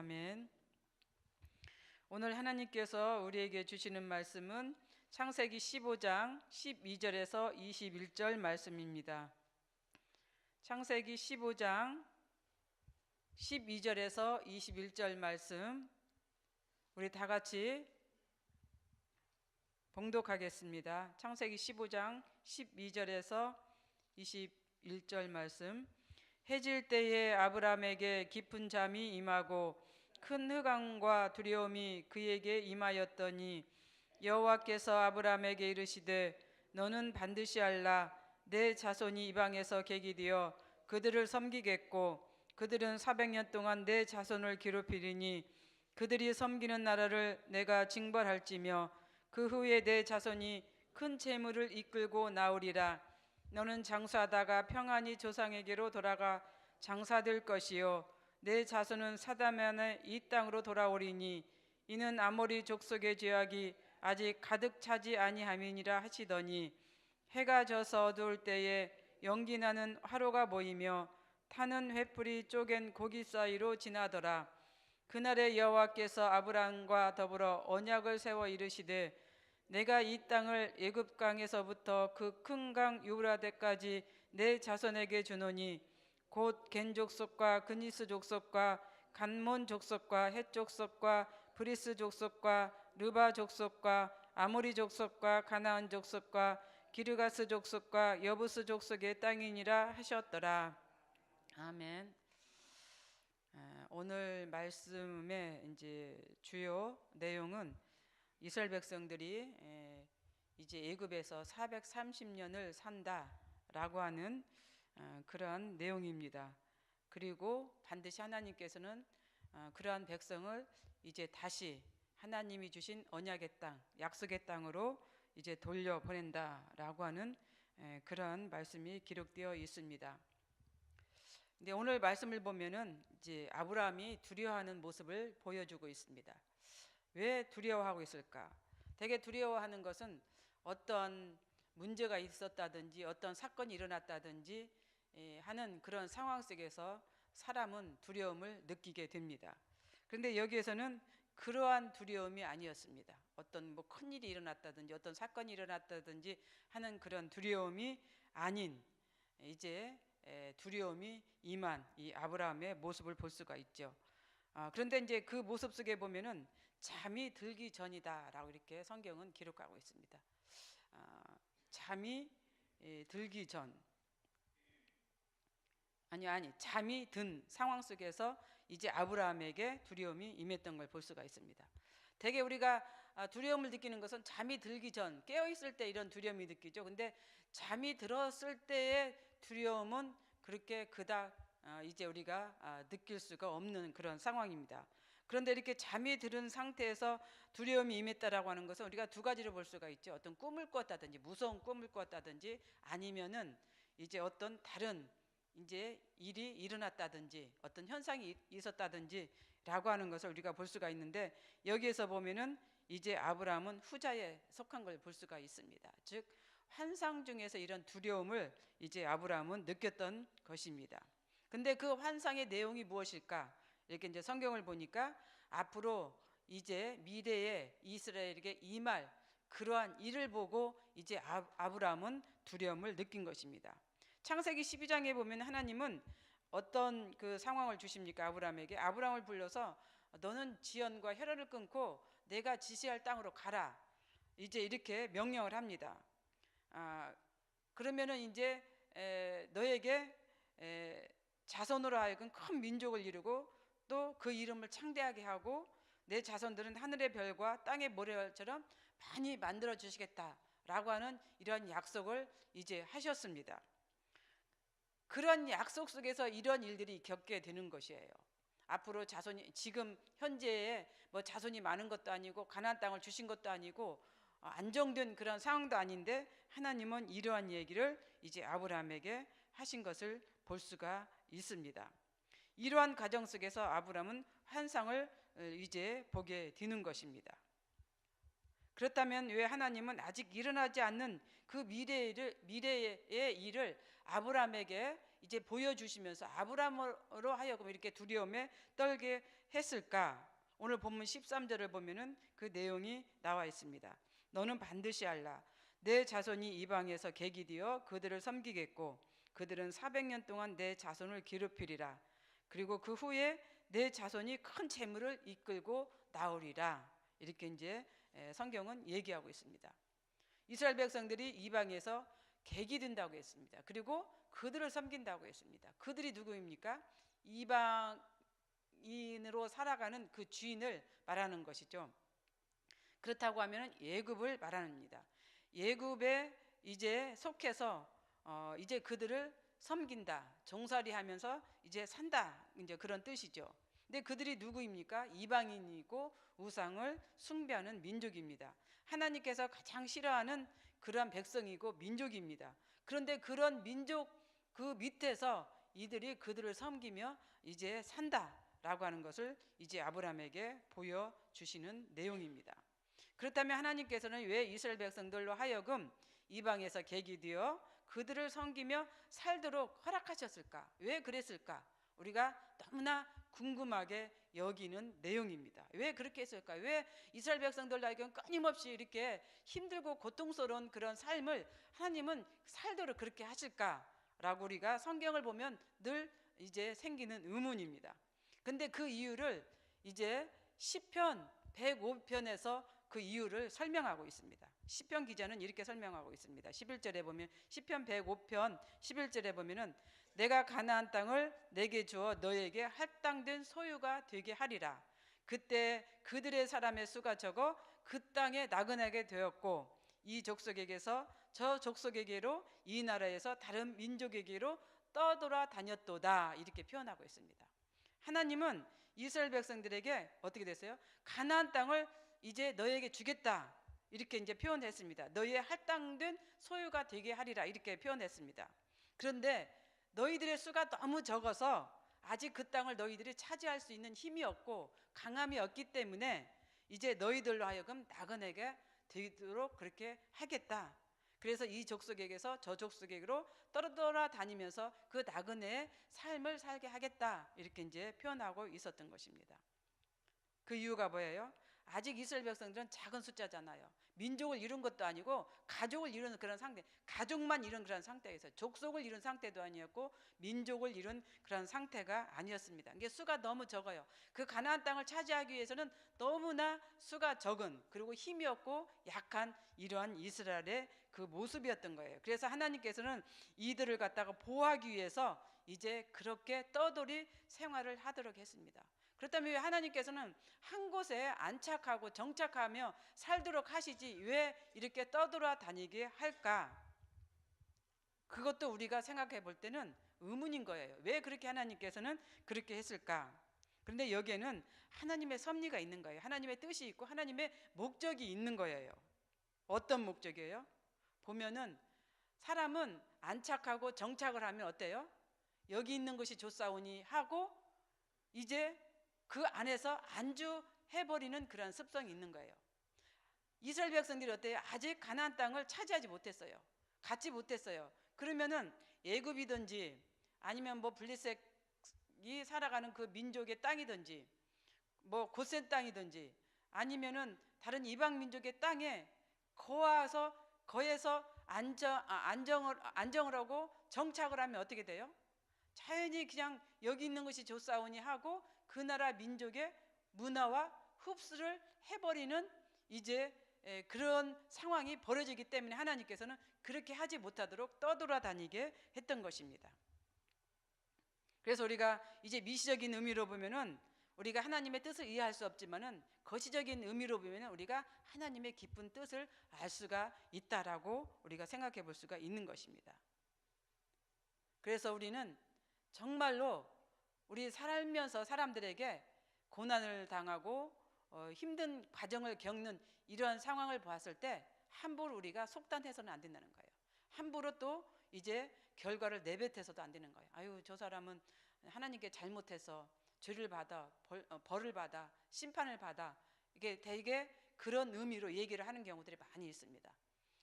아멘. 오늘 하나님께서 우리에게 주시는 말씀은 창세기 15장 12절에서 21절 말씀입니다. 창세기 15장 12절에서 21절 말씀 우리 다 같이 봉독하겠습니다. 창세기 15장 12절에서 21절 말씀 해질 때에 아브라함에게 깊은 잠이 임하고 큰 흑암과 두려움이 그에게 임하였더니 여호와께서 아브라함에게 이르시되 너는 반드시 알라. 내 자손이 이방에서 객이 되어 그들을 섬기겠고 그들은 400년 동안 내 자손을 괴롭히리니 그들이 섬기는 나라를 내가 징벌할지며 그 후에 내 자손이 큰 재물을 이끌고 나오리라. 너는 장수하다가 평안히 조상에게로 돌아가 장사될 것이요 내 자손은 사다면에 이 땅으로 돌아오리니 이는 아모리 족속의 죄악이 아직 가득 차지 아니함이니라 하시더니 해가 져서 어두울 때에 연기 나는 화로가 보이며 타는 횃불이 쪼갠 고기 사이로 지나더라. 그날에 여호와께서 아브람과 더불어 언약을 세워 이르시되 내가 이 땅을 애굽 강에서부터 그 큰 강 유브라데까지 내 자손에게 주노니 곧 겐 족속과 그니스 족속과 간몬 족속과 헷 족속과 브리스 족속과 르바 족속과 아모리 족속과 가나안 족속과 기르가스 족속과 여부스 족속의 땅이니라 하셨더라. 아멘. 아, 오늘 말씀의 이제 주요 내용은 이스라엘 백성들이 에, 이제 애굽에서 430년을 산다라고 하는 어, 그러한 내용입니다. 그리고 반드시 하나님께서는 어, 그러한 백성을 이제 다시 하나님이 주신 언약의 땅, 약속의 땅으로 이제 돌려 보낸다라고 하는 에, 그런 말씀이 기록되어 있습니다. 근데 오늘 말씀을 보면은 이제 아브라함이 두려워하는 모습을 보여주고 있습니다. 왜 두려워하고 있을까? 되게 두려워하는 것은 어떤 문제가 있었다든지 어떤 사건이 일어났다든지 예, 하는 그런 상황 속에서 사람은 두려움을 느끼게 됩니다. 그런데 여기에서는 그러한 두려움이 아니었습니다. 어떤 뭐 큰 일이 일어났다든지 어떤 사건이 일어났다든지 하는 그런 두려움이 아닌 이제 두려움이 임한 이 아브라함의 모습을 볼 수가 있죠. 아, 그런데 이제 그 모습 속에 보면은 잠이 들기 전이다라고 이렇게 성경은 기록하고 있습니다. 아, 잠이 들기 전 아니 아니 잠이 든 상황 속에서 이제 아브라함에게 두려움이 임했던 걸 볼 수가 있습니다. 대개 우리가 아, 두려움을 느끼는 것은 잠이 들기 전 깨어 있을 때 이런 두려움이 느끼죠. 근데 잠이 들었을 때의 두려움은 그렇게 그닥 아, 이제 우리가 아, 느낄 수가 없는 그런 상황입니다. 그런데 이렇게 잠이 들은 상태에서 두려움이 임했다라고 하는 것은 우리가 두 가지로 볼 수가 있죠. 어떤 꿈을 꿨다든지 무서운 꿈을 꿨다든지 아니면은 이제 어떤 다른 이제 일이 일어났다든지 어떤 현상이 있었다든지라고 하는 것을 우리가 볼 수가 있는데 여기에서 보면은 이제 아브라함은 후자에 속한 걸 볼 수가 있습니다. 즉 환상 중에서 이런 두려움을 이제 아브라함은 느꼈던 것입니다. 근데 그 환상의 내용이 무엇일까? 이렇게 이제 성경을 보니까 앞으로 이제 미래에 이스라엘에게 임할 그러한 일을 보고 이제 아브라함은 두려움을 느낀 것입니다. 창세기 12장에 보면 하나님은 어떤 그 상황을 주십니까? 아브라함에게 아브라함을 불러서 너는 지연과 혈연을 끊고 내가 지시할 땅으로 가라. 이제 이렇게 명령을 합니다. 아, 그러면은 이제 에, 너에게 에, 자손으로 하여금 큰 민족을 이루고 또 그 이름을 창대하게 하고 내 자손들은 하늘의 별과 땅의 모래처럼 많이 만들어 주시겠다라고 하는 이런 약속을 이제 하셨습니다. 그런 약속 속에서 이런 일들이 겪게 되는 것이에요. 앞으로 자손이 지금 현재에 뭐 자손이 많은 것도 아니고 가나안 땅을 주신 것도 아니고 어, 안정된 그런 상황도 아닌데 하나님은 이러한 얘기를 이제 아브라함에게 하신 것을 볼 수가 있습니다. 이러한 과정 속에서 아브라함은 환상을 어, 이제 보게 되는 것입니다. 그렇다면 왜 하나님은 아직 일어나지 않는 그 미래를 미래의 일을 아브라함에게 이제 보여주시면서 아브라함으로 하여금 이렇게 두려움에 떨게 했을까? 오늘 본문 13절을 보면은 그 내용이 나와 있습니다. 너는 반드시 알라. 내 자손이 이방에서 객이 되어 그들을 섬기겠고 그들은 400년 동안 내 자손을 기르피리라. 그리고 그 후에 내 자손이 큰 재물을 이끌고 나오리라. 이렇게 이제 에, 성경은 얘기하고 있습니다. 이스라엘 백성들이 이방에서 객이 된다고 했습니다. 그리고 그들을 섬긴다고 했습니다. 그들이 누구입니까? 이방인으로 살아가는 그 주인을 말하는 것이죠. 그렇다고 하면 예굽을 말합니다. 예굽에 이제 속해서 어 이제 그들을 섬긴다, 종살이 하면서 이제 산다 이제 그런 뜻이죠. 근데 그들이 누구입니까? 이방인이고 우상을 숭배하는 민족입니다. 하나님께서 가장 싫어하는 그러한 백성이고 민족입니다. 그런데 그런 민족 그 밑에서 이들이 그들을 섬기며 이제 산다라고 하는 것을 이제 아브라함에게 보여 주시는 내용입니다. 그렇다면 하나님께서는 왜 이스라엘 백성들로 하여금 이방에서 객이 되어 그들을 섬기며 살도록 허락하셨을까? 왜 그랬을까? 우리가 너무나 궁금하게 여기는 내용입니다. 왜 그렇게 했을까? 왜 이스라엘 백성들 나에게 끊임없이 이렇게 힘들고 고통스러운 그런 삶을 하나님은 살도록 그렇게 하실까? 라고 우리가 성경을 보면 늘 이제 생기는 의문입니다. 근데 그 이유를 이제 시편 105편에서 그 이유를 설명하고 있습니다. 시편 기자는 이렇게 설명하고 있습니다. 11절에 보면 시편 105편 11절에 보면은 내가 가나안 땅을 내게 주어 너에게 할당된 소유가 되게 하리라. 그때 그들의 사람의 수가 적어 그 땅에 나그네게 되었고 이 족속에게서 저 족속에게로 이 나라에서 다른 민족에게로 떠돌아 다녔도다 이렇게 표현하고 있습니다. 하나님은 이스라엘 백성들에게 어떻게 됐어요? 가나안 땅을 이제 너에게 주겠다. 이렇게 이제 표현했습니다. 너희의 할당된 소유가 되게 하리라 이렇게 표현했습니다. 그런데 너희들의 수가 너무 적어서 아직 그 땅을 너희들이 차지할 수 있는 힘이 없고 강함이 없기 때문에 이제 너희들로 하여금 나그네게 되도록 그렇게 하겠다. 그래서 이 족속에게서 저 족속에게로 떨어돌아 다니면서 그 나그네의 삶을 살게 하겠다. 이렇게 이제 표현하고 있었던 것입니다. 그 이유가 뭐예요? 아직 이스라엘 백성들은 작은 숫자잖아요. 민족을 이룬 것도 아니고 가족을 이루는 그런 상태, 가족만 이룬 그런 상태에서 족속을 이룬 상태도 아니었고 민족을 이룬 그런 상태가 아니었습니다. 이게 수가 너무 적어요. 그 가나안 땅을 차지하기 위해서는 너무나 수가 적은 그리고 힘이 없고 약한 이러한 이스라엘의 그 모습이었던 거예요. 그래서 하나님께서는 이들을 갖다가 보호하기 위해서 이제 그렇게 떠돌이 생활을 하도록 했습니다. 그렇다면 왜 하나님께서는 한 곳에 안착하고 정착하며 살도록 하시지 왜 이렇게 떠돌아 다니게 할까? 그것도 우리가 생각해 볼 때는 의문인 거예요. 왜 그렇게 하나님께서는 그렇게 했을까? 그런데 여기에는 하나님의 섭리가 있는 거예요. 하나님의 뜻이 있고 하나님의 목적이 있는 거예요. 어떤 목적이에요? 보면은 사람은 안착하고 정착을 하면 어때요? 여기 있는 것이 좋사오니 하고 이제 그 안에서 안주해버리는 그런 습성이 있는 거예요. 이스라엘 백성들이 어때요? 아직 가나안 땅을 차지하지 못했어요. 갖지 못했어요. 그러면은 예굽이든지 아니면 뭐 블리색이 살아가는 그 민족의 땅이든지 뭐 고센 땅이든지 아니면은 다른 이방 민족의 땅에 거와서 거에서 안정 아, 안정을 안정을 하고 정착을 하면 어떻게 돼요? 자연히 그냥 여기 있는 것이 좋사오니 하고 그 나라 민족의 문화와 흡수를 해버리는 이제 그런 상황이 벌어지기 때문에 하나님께서는 그렇게 하지 못하도록 떠돌아다니게 했던 것입니다. 그래서 우리가 이제 미시적인 의미로 보면은 우리가 하나님의 뜻을 이해할 수 없지만은 거시적인 의미로 보면은 우리가 하나님의 깊은 뜻을 알 수가 있다라고 우리가 생각해 볼 수가 있는 것입니다. 그래서 우리는 정말로 우리 살면서 사람들에게 고난을 당하고 어, 힘든 과정을 겪는 이러한 상황을 보았을 때 함부로 우리가 속단해서는 안 된다는 거예요. 함부로 또 이제 결과를 내뱉어서도 안 되는 거예요. 아유 저 사람은 하나님께 잘못해서 죄를 받아 벌, 어, 벌을 받아 심판을 받아 이게 되게 그런 의미로 얘기를 하는 경우들이 많이 있습니다.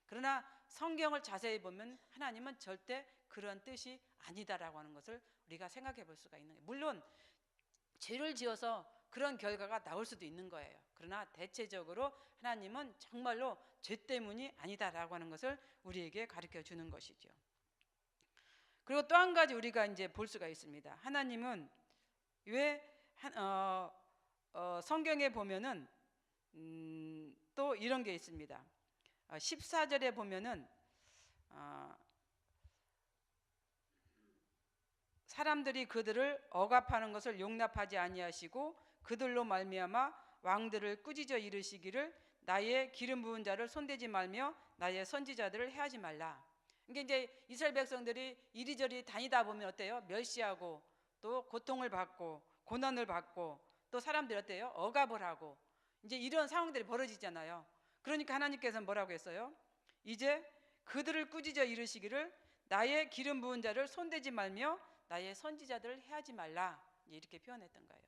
그러나 성경을 자세히 보면 하나님은 절대 그런 뜻이 아니다라고 하는 것을 우리가 생각해 볼 수가 있는 거예요. 물론 죄를 지어서 그런 결과가 나올 수도 있는 거예요. 그러나 대체적으로 하나님은 정말로 죄 때문이 아니다라고 하는 것을 우리에게 가르쳐 주는 것이죠. 그리고 또 한 가지 우리가 이제 볼 수가 있습니다. 하나님은 왜 한- 어, 어, 성경에 보면은 음, 또 이런 게 있습니다. 어, 14절에 보면은 어, 사람들이 그들을 억압하는 것을 용납하지 아니하시고 그들로 말미암아 왕들을 꾸짖어 이르시기를 나의 기름 부은 자를 손대지 말며 나의 선지자들을 해하지 말라. 이게 이제 이스라엘 백성들이 이리저리 다니다 보면 어때요? 멸시하고 또 고통을 받고 고난을 받고 또 사람들이 어때요? 억압을 하고 이제 이런 상황들이 벌어지잖아요. 그러니까 하나님께서는 뭐라고 했어요? 이제 그들을 꾸짖어 이르시기를 나의 기름 부은 자를 손대지 말며 나의 선지자들을 해하지 말라 이렇게 표현했던 거예요.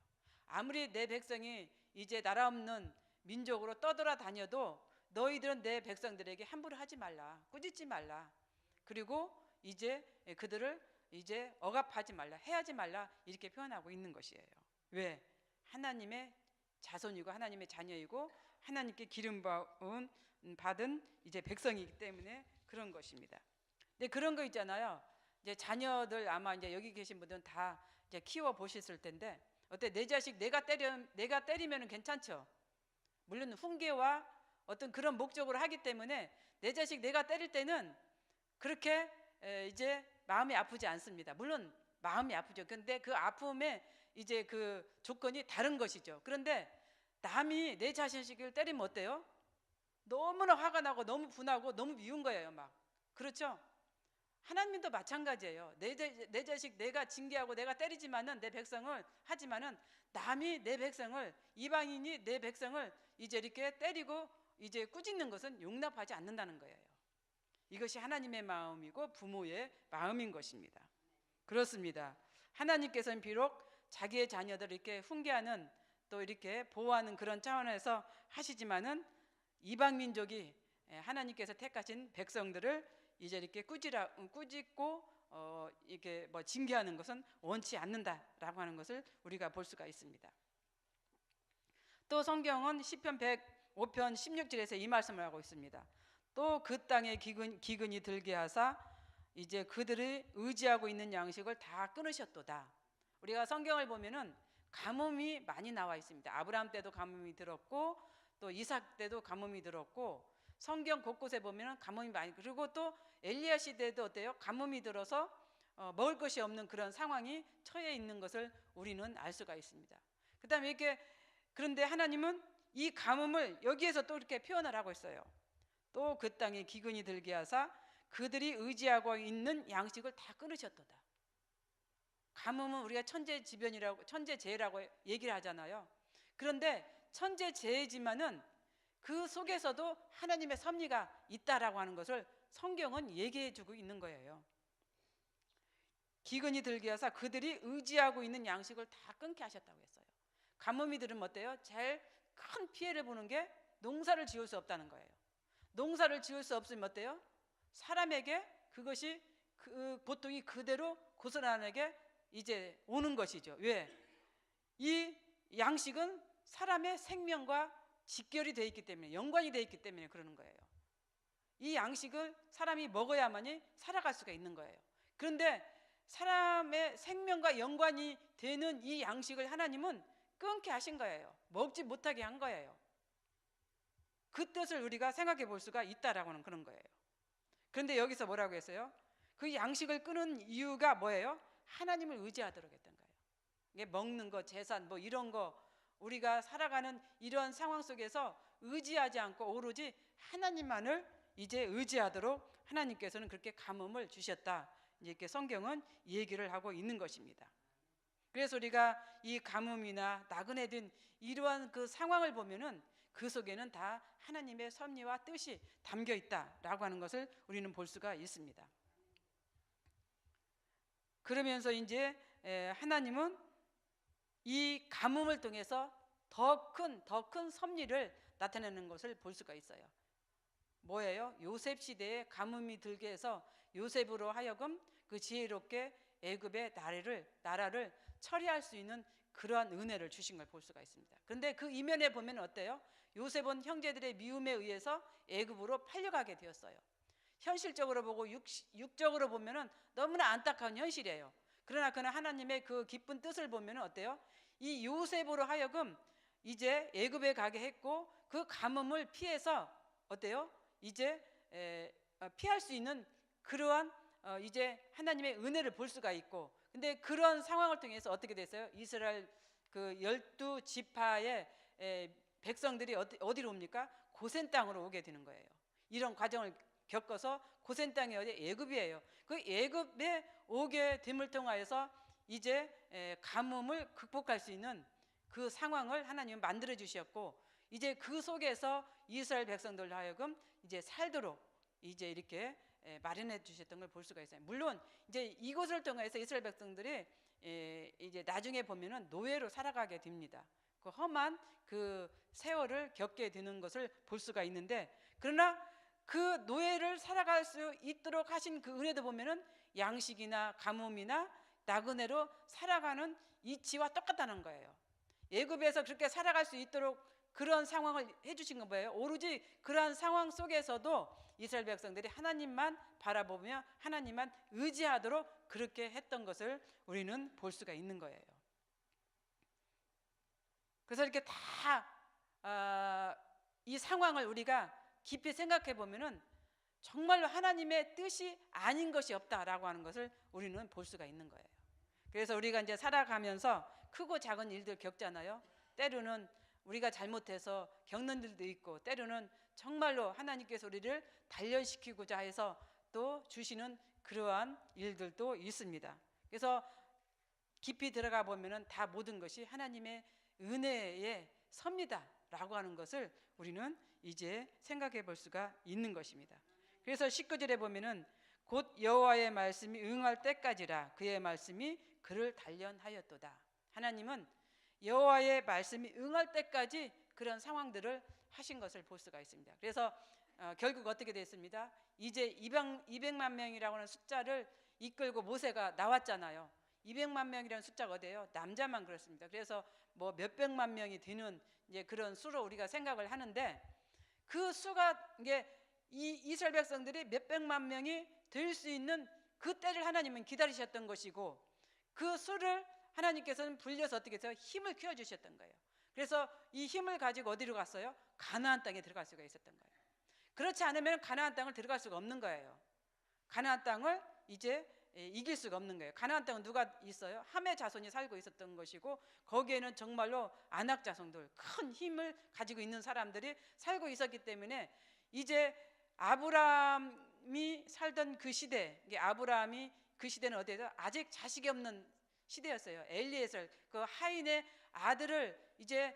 아무리 내 백성이 이제 나라 없는 민족으로 떠돌아 다녀도 너희들은 내 백성들에게 함부로 하지 말라, 꾸짖지 말라. 그리고 이제 그들을 이제 억압하지 말라, 해하지 말라 이렇게 표현하고 있는 것이에요. 왜? 하나님의 자손이고 하나님의 자녀이고 하나님께 기름 받은 이제 백성이기 때문에 그런 것입니다. 근데 그런 거 있잖아요. 이제 자녀들 아마 이제 여기 계신 분들은 다 이제 키워 보셨을 텐데 어때 내 자식 내가 때려 내가 때리면은 괜찮죠. 물론 훈계와 어떤 그런 목적으로 하기 때문에 내 자식 내가 때릴 때는 그렇게 에, 이제 마음이 아프지 않습니다. 물론 마음이 아프죠. 근데 그 아픔의 이제 그 조건이 다른 것이죠. 그런데 남이 내 자식을 때리면 어때요? 너무나 화가 나고 너무 분하고 너무 미운 거예요, 막. 그렇죠? 하나님도 마찬가지예요. 내, 자- 내 자식 내가 징계하고 내가 때리지만은 내 백성을 하지만은 남이 내 백성을 이방인이 내 백성을 이제 이렇게 때리고 이제 꾸짖는 것은 용납하지 않는다는 거예요. 이것이 하나님의 마음이고 부모의 마음인 것입니다. 그렇습니다. 하나님께서는 비록 자기의 자녀들을 이렇게 훈계하는 또 이렇게 보호하는 그런 차원에서 하시지만은 이방 민족이 예, 하나님께서 택하신 백성들을 이제 이렇게 꾸지라 꾸짖고 어 이렇게 뭐 징계하는 것은 원치 않는다라고 하는 것을 우리가 볼 수가 있습니다. 또 성경은 시편 105편 16절에서 이 말씀을 하고 있습니다. 또 그 땅에 기근, 기근이 들게 하사 이제 그들이 의지하고 있는 양식을 다 끊으셨도다. 우리가 성경을 보면은 가뭄이 많이 나와 있습니다. 아브라함 때도 가뭄이 들었고 또 이삭 때도 가뭄이 들었고 성경 곳곳에 보면은 가뭄이 많이 그리고 또 엘리야 시대도 어때요? 가뭄이 들어서 어, 먹을 것이 없는 그런 상황이 처해 있는 것을 우리는 알 수가 있습니다. 그다음에 이렇게 그런데 하나님은 이 가뭄을 여기에서 또 이렇게 표현을 하고 있어요. 또 그 땅에 기근이 들게 하사 그들이 의지하고 있는 양식을 다 끊으셨도다. 가뭄은 우리가 천재지변이라고 천재재해라고 얘기를 하잖아요. 그런데 천재재해지만은 그 속에서도 하나님의 섭리가 있다라고 하는 것을 성경은 얘기해 주고 있는 거예요. 기근이 들게 하사 그들이 의지하고 있는 양식을 다 끊게 하셨다고 했어요. 가뭄이 들으면 어때요? 제일 큰 피해를 보는 게 농사를 지을 수 없다는 거예요. 농사를 지을 수 없으면 어때요? 사람에게 그것이 그 고통이 그대로 고스란하게 이제 오는 것이죠. 왜? 이 양식은 사람의 생명과 직결이 되어 있기 때문에 연관이 되어 있기 때문에 그러는 거예요. 이 양식을 사람이 먹어야만이 살아갈 수가 있는 거예요. 그런데 사람의 생명과 연관이 되는 이 양식을 하나님은 끊게 하신 거예요. 먹지 못하게 한 거예요. 그 뜻을 우리가 생각해 볼 수가 있다라고 하는 그런 거예요. 그런데 여기서 뭐라고 했어요? 그 양식을 끊은 이유가 뭐예요? 하나님을 의지하도록 했던 거예요. 이게 먹는 거, 재산 뭐 이런 거 우리가 살아가는 이런 상황 속에서 의지하지 않고 오로지 하나님만을 이제 의지하도록 하나님께서는 그렇게 가뭄을 주셨다. 이렇게 성경은 얘기를 하고 있는 것입니다. 그래서 우리가 이 가뭄이나 나그네 된 이러한 그 상황을 보면은 그 속에는 다 하나님의 섭리와 뜻이 담겨 있다라고 하는 것을 우리는 볼 수가 있습니다. 그러면서 이제 에, 하나님은 이 가뭄을 통해서 더 큰 더 큰 섭리를 나타내는 것을 볼 수가 있어요. 뭐예요? 요셉 시대에 가뭄이 들게 해서 요셉으로 하여금 그 지혜롭게 애굽의 나라를 나라를 처리할 수 있는 그러한 은혜를 주신 걸 볼 수가 있습니다. 그런데 그 이면에 보면 어때요? 요셉은 형제들의 미움에 의해서 애굽으로 팔려가게 되었어요. 현실적으로 보고 육, 육적으로 보면은 너무나 안타까운 현실이에요. 그러나 그는 하나님의 그 기쁜 뜻을 보면은 어때요? 이 요셉으로 하여금 이제 애굽에 가게 했고 그 가뭄을 피해서 어때요? 이제 에, 어, 피할 수 있는 그러한 어, 이제 하나님의 은혜를 볼 수가 있고 근데 그런 상황을 통해서 어떻게 됐어요? 이스라엘 그 열두 지파의 에, 백성들이 어디, 어디로 옵니까? 고센 땅으로 오게 되는 거예요. 이런 과정을 겪어서 고센 땅이 어디 애굽이에요. 그 애굽에 오게 됨을 통하여서 이제 에, 가뭄을 극복할 수 있는 그 상황을 하나님은 만들어 주셨고 이제 그 속에서 이스라엘 백성들로 하여금 이제 살도록 이제 이렇게 에, 마련해 주셨던 걸 볼 수가 있어요. 물론 이제 이곳을 통해서 이스라엘 백성들이 에, 이제 나중에 보면은 노예로 살아가게 됩니다. 그 험한 그 세월을 겪게 되는 것을 볼 수가 있는데 그러나 그 노예를 살아갈 수 있도록 하신 그 은혜도 보면은 양식이나 가뭄이나 나그네로 살아가는 이치와 똑같다는 거예요. 예굽에서 그렇게 살아갈 수 있도록 그런 상황을 해주신 건 뭐예요? 오로지 그러한 상황 속에서도 이스라엘 백성들이 하나님만 바라보며 하나님만 의지하도록 그렇게 했던 것을 우리는 볼 수가 있는 거예요. 그래서 이렇게 다이 아, 상황을 우리가 깊이 생각해 보면은 정말로 하나님의 뜻이 아닌 것이 없다라고 하는 것을 우리는 볼 수가 있는 거예요. 그래서 우리가 이제 살아가면서 크고 작은 일들 겪잖아요. 때로는 우리가 잘못해서 겪는 일도 있고 때로는 정말로 하나님께서 우리를 단련시키고자 해서 또 주시는 그러한 일들도 있습니다. 그래서 깊이 들어가 보면은 다 모든 것이 하나님의 은혜에 섭니다라고 하는 것을 우리는 이제 생각해 볼 수가 있는 것입니다. 그래서 19절에 보면은 곧 여호와의 말씀이 응할 때까지라 그의 말씀이 그를 단련하였도다. 하나님은 여호와의 말씀이 응할 때까지 그런 상황들을 하신 것을 볼 수가 있습니다. 그래서 어, 결국 어떻게 됐습니다? 이제 200, 200만 명이라고 하는 숫자를 이끌고 모세가 나왔잖아요. 200만 명이라는 숫자가 어디예요? 남자만 그렇습니다. 그래서 뭐 몇백만 명이 되는 이제 그런 수로 우리가 생각을 하는데 그 수가 이게 이 이스라엘 백성들이 몇백만 명이 될 수 있는 그 때를 하나님은 기다리셨던 것이고 그 수를 하나님께서는 불려서 어떻게 해서 힘을 키워 주셨던 거예요. 그래서 이 힘을 가지고 어디로 갔어요? 가나안 땅에 들어갈 수가 있었던 거예요. 그렇지 않으면 가나안 땅을 들어갈 수가 없는 거예요. 가나안 땅을 이제 예, 이길 수가 없는 거예요. 가나안 땅은 누가 있어요? 함의 자손이 살고 있었던 것이고 거기에는 정말로 안악 자손들 큰 힘을 가지고 있는 사람들이 살고 있었기 때문에 이제 아브라함이 살던 그 시대, 아브라함이 그 시대는 어디에서 아직 자식이 없는 시대였어요. 엘리에셀 그 하인의 아들을 이제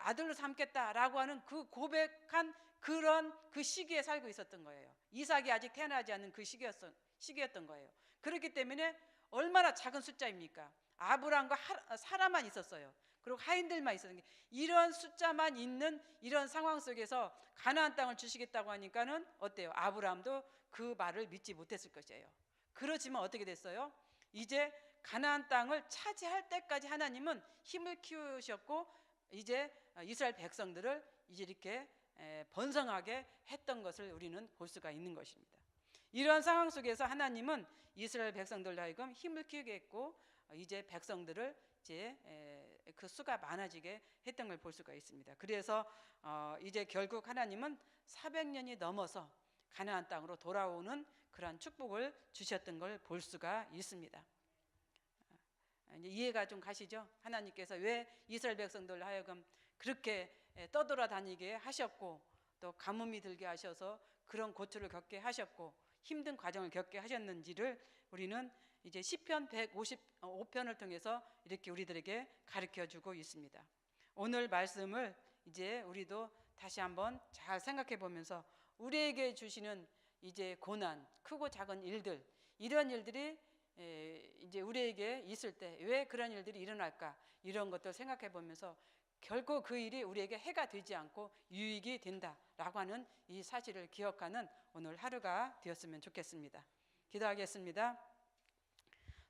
아들로 삼겠다라고 하는 그 고백한 그런 그 시기에 살고 있었던 거예요. 이삭이 아직 태어나지 않는 그 시기였던 시기였던 거예요. 그렇기 때문에 얼마나 작은 숫자입니까? 아브라함과 사라만 있었어요. 그리고 하인들만 있었는 게 이런 숫자만 있는 이런 상황 속에서 가나안 땅을 주시겠다고 하니까는 어때요? 아브라함도 그 말을 믿지 못했을 것이에요. 그렇지만 어떻게 됐어요? 이제 가나안 땅을 차지할 때까지 하나님은 힘을 키우셨고 이제 이스라엘 백성들을 이제 이렇게 번성하게 했던 것을 우리는 볼 수가 있는 것입니다. 이러한 상황 속에서 하나님은 이스라엘 백성들 하여금 힘을 키우게 했고 이제 백성들을 이제 그 수가 많아지게 했던 걸 볼 수가 있습니다. 그래서 어, 이제 결국 하나님은 400년이 넘어서 가나안 땅으로 돌아오는 그러한 축복을 주셨던 걸 볼 수가 있습니다. 이제 이해가 좀 가시죠? 하나님께서 왜 이스라엘 백성들 하여금 그렇게 떠돌아 다니게 하셨고 또 가뭄이 들게 하셔서 그런 고초를 겪게 하셨고 힘든 과정을 겪게 하셨는지를 우리는 이제 시편 155편을 통해서 이렇게 우리들에게 가르쳐 주고 있습니다. 오늘 말씀을 이제 우리도 다시 한번 잘 생각해 보면서 우리에게 주시는 이제 고난, 크고 작은 일들 이런 일들이 이제 우리에게 있을 때 왜 그런 일들이 일어날까 이런 것들 생각해 보면서 결코 그 일이 우리에게 해가 되지 않고 유익이 된다라고 하는 이 사실을 기억하는 오늘 하루가 되었으면 좋겠습니다. 기도하겠습니다.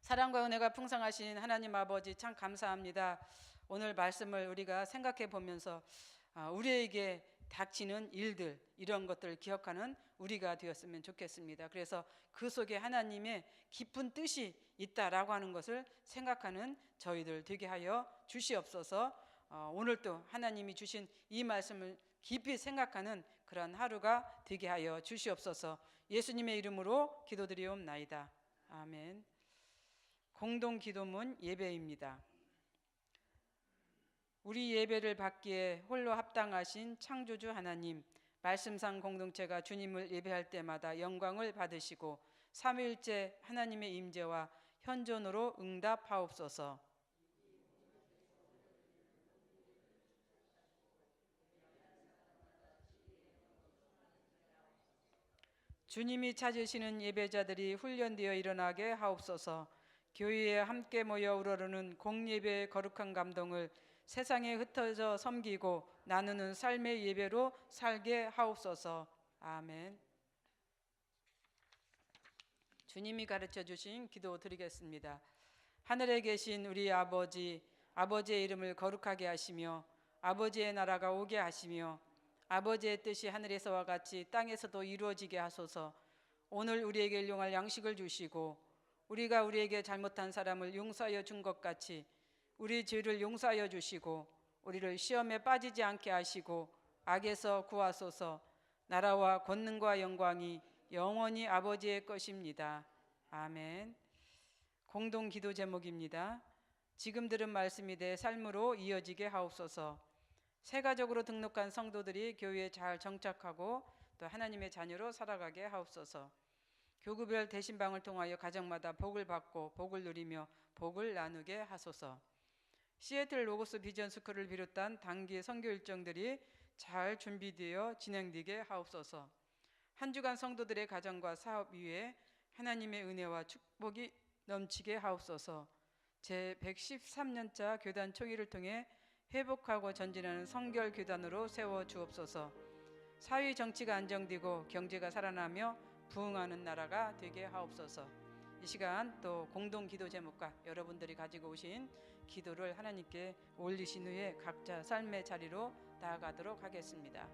사랑과 은혜가 풍성하신 하나님 아버지 참 감사합니다. 오늘 말씀을 우리가 생각해 보면서 아, 우리에게 닥치는 일들 이런 것들을 기억하는 우리가 되었으면 좋겠습니다. 그래서 그 속에 하나님의 깊은 뜻이 있다라고 하는 것을 생각하는 저희들 되게 하여 주시옵소서. 어, 오늘도 하나님이 주신 이 말씀을 깊이 생각하는 그런 하루가 되게 하여 주시옵소서. 예수님의 이름으로 기도드리옵나이다. 아멘. 공동 기도문 예배입니다. 우리 예배를 받기에 홀로 합당하신 창조주 하나님, 말씀상 공동체가 주님을 예배할 때마다 영광을 받으시고 삼위일째 하나님의 임재와 현존으로 응답하옵소서. 주님이 찾으시는 예배자들이 훈련되어 일어나게 하옵소서. 교회에 함께 모여 우러르는 공예배의 거룩한 감동을 세상에 흩어져 섬기고 나누는 삶의 예배로 살게 하옵소서. 아멘. 주님이 가르쳐 주신 기도 드리겠습니다. 하늘에 계신 우리 아버지, 아버지의 이름을 거룩하게 하시며 아버지의 나라가 오게 하시며 아버지의 뜻이 하늘에서와 같이 땅에서도 이루어지게 하소서. 오늘 우리에게 일용할 양식을 주시고 우리가 우리에게 잘못한 사람을 용서하여 준 것 같이 우리 죄를 용서하여 주시고 우리를 시험에 빠지지 않게 하시고 악에서 구하소서. 나라와 권능과 영광이 영원히 아버지의 것입니다. 아멘. 공동 기도 제목입니다. 지금 들은 말씀이 내 삶으로 이어지게 하옵소서. 세가족으로 등록한 성도들이 교회에 잘 정착하고 또 하나님의 자녀로 살아가게 하옵소서. 교구별 대신방을 통하여 가정마다 복을 받고 복을 누리며 복을 나누게 하소서. 시애틀 로고스 비전 스쿨을 비롯한 단기 선교 일정들이 잘 준비되어 진행되게 하옵소서. 한 주간 성도들의 가정과 사업 위에 하나님의 은혜와 축복이 넘치게 하옵소서. 제 113년차 교단 총회를 통해 회복하고 전진하는 성결 교단으로 세워 주옵소서. 사회 정치가 안정되고 경제가 살아나며 부흥하는 나라가 되게 하옵소서. 이 시간 또 공동 기도 제목과 여러분들이 가지고 오신 기도를 하나님께 올리신 후에 각자 삶의 자리로 나아가도록 하겠습니다.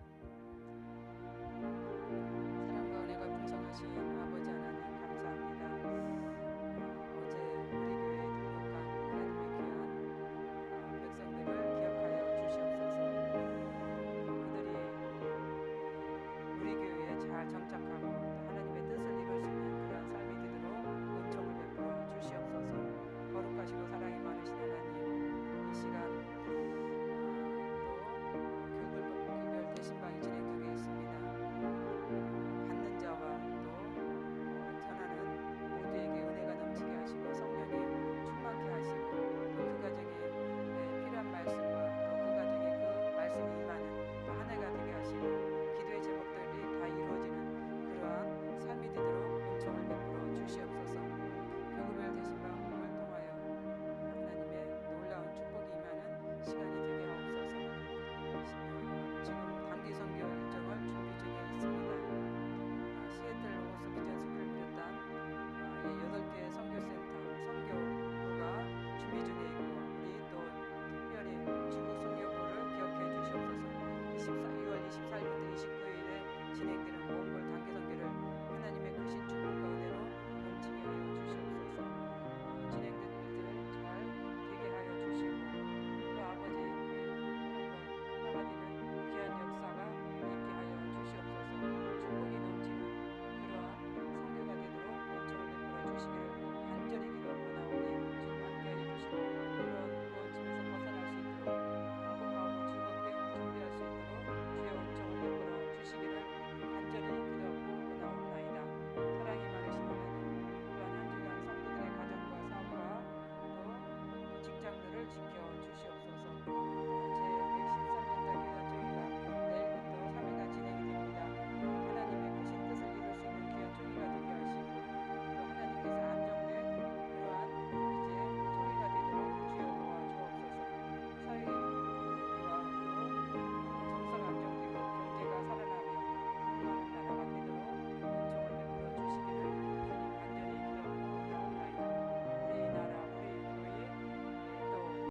사랑과 은혜가 풍성하신